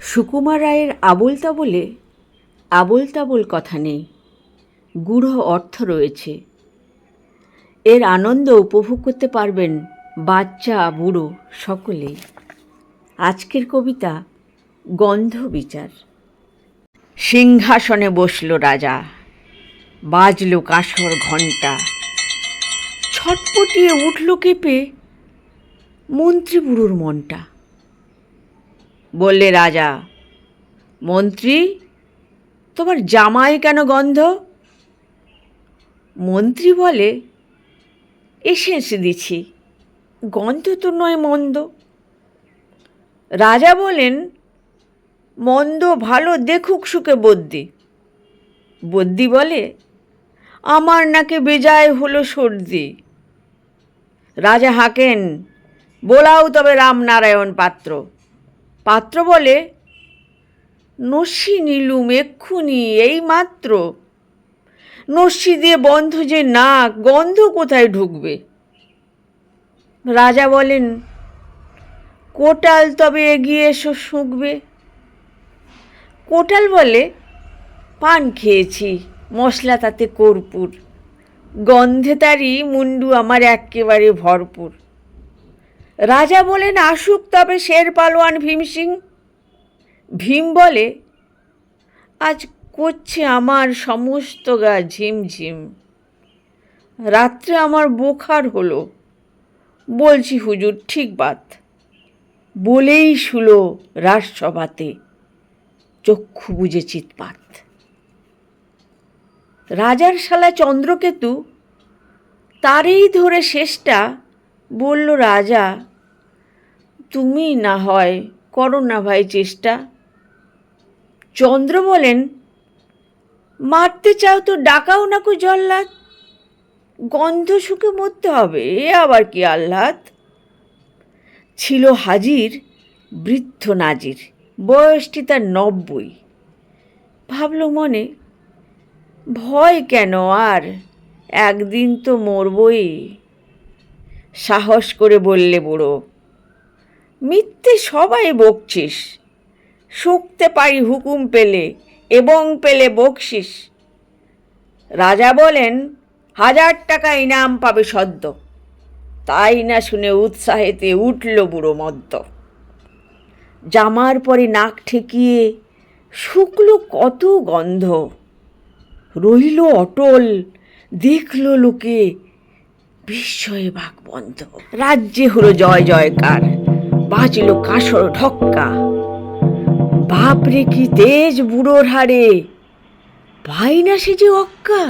সুকুমার রায়ের আবোল তাবোলে আবোল তাবোল কথা নেই, গূঢ় অর্থ রয়েছে। এর আনন্দ উপভোগ করতে পারবেন বাচ্চা, বুড়ো সকলেই। আজকের কবিতা গন্ধ বিচার। সিংহাসনে বসল রাজা, বাজল কাঁসর ঘণ্টা। ছটপটিয়ে উঠল কেঁপে মন্ত্রী বুড়োর মনটা। বললে রাজা, মন্ত্রী, তোমার জামাই কেন গন্ধ? মন্ত্রী বলে এসে এসে দিছি, গন্ধ তো নয় মন্দ। রাজা বলেন, মন্দ ভালো দেখুক সুখে বদ্যি। বদ্যি বলে, আমার নাকে বেজায় হলো সর্দি। রাজা হাঁকেন, বোলাও তবে রামনারায়ণ পাত্র। পাত্র বলে, নস্যি নিলুম এক্ষুনি এই মাত্র নস্যি দিয়ে বন্ধ যে নাক গন্ধ কোথায় ঢুকবে? রাজা বলেন, কোটাল তবে এগিয়ে এসো শুঁকবে। কোটাল বলে, পান খেয়েছি, মশলা তাতে কর্পূর। গন্ধে তারই মুন্ডু আমার একেবারে ভরপুর। রাজা বলেন, আসুক তবে শের পালোয়ান ভীম সিং। ভীম বলে, আজ করছে আমার সমস্ত গা ঝিমঝিম রাত্রে আমার বোখার হলো। বলছি, হুজুর, ঠিক বাত। বলেই শুলো রাজসভাতে। চক্ষু বুঝে চিৎপাত। রাজার শালা চন্দ্রকেতু, তারই ধরে শেষটা বলল, রাজা, তুমি না হয় করো না ভাই চেষ্টা। চন্দ্র বলেন, মারতে চাও তো, ডাকাও না কো জল্লাদ। গন্ধ শুকে মরতে হবে, এ আবার কি আহ্লাদ? ছিল হাজির বৃদ্ধ নাজির, বয়সটি তার নব্বই। ভাবল মনে, ভয় কেন আর? একদিন তো মরবই। সাহস করে বললে, বুড়ো, মিথ্যে সবাই বকছিস। শুকতে পারি হুকুম পেলে, এবং পেলে বকশিস। রাজা বলেন, হাজার টাকা ইনাম পাবে সদ্য। তাই না শুনে উৎসাহেতে উঠল বুড়ো মদ্য। জামার পরে নাক ঠেকিয়ে শুকলো কত গন্ধ। রইল অটল, দেখল লোকে বিস্ময়ে বাক বন্ধ। রাজ্যে হলো জয় জয়কার বাজলো কাসর ঢক্কা। বাপরে কি তেজ বুড়োর হাড়ে, পাই না সে যে অক্কা।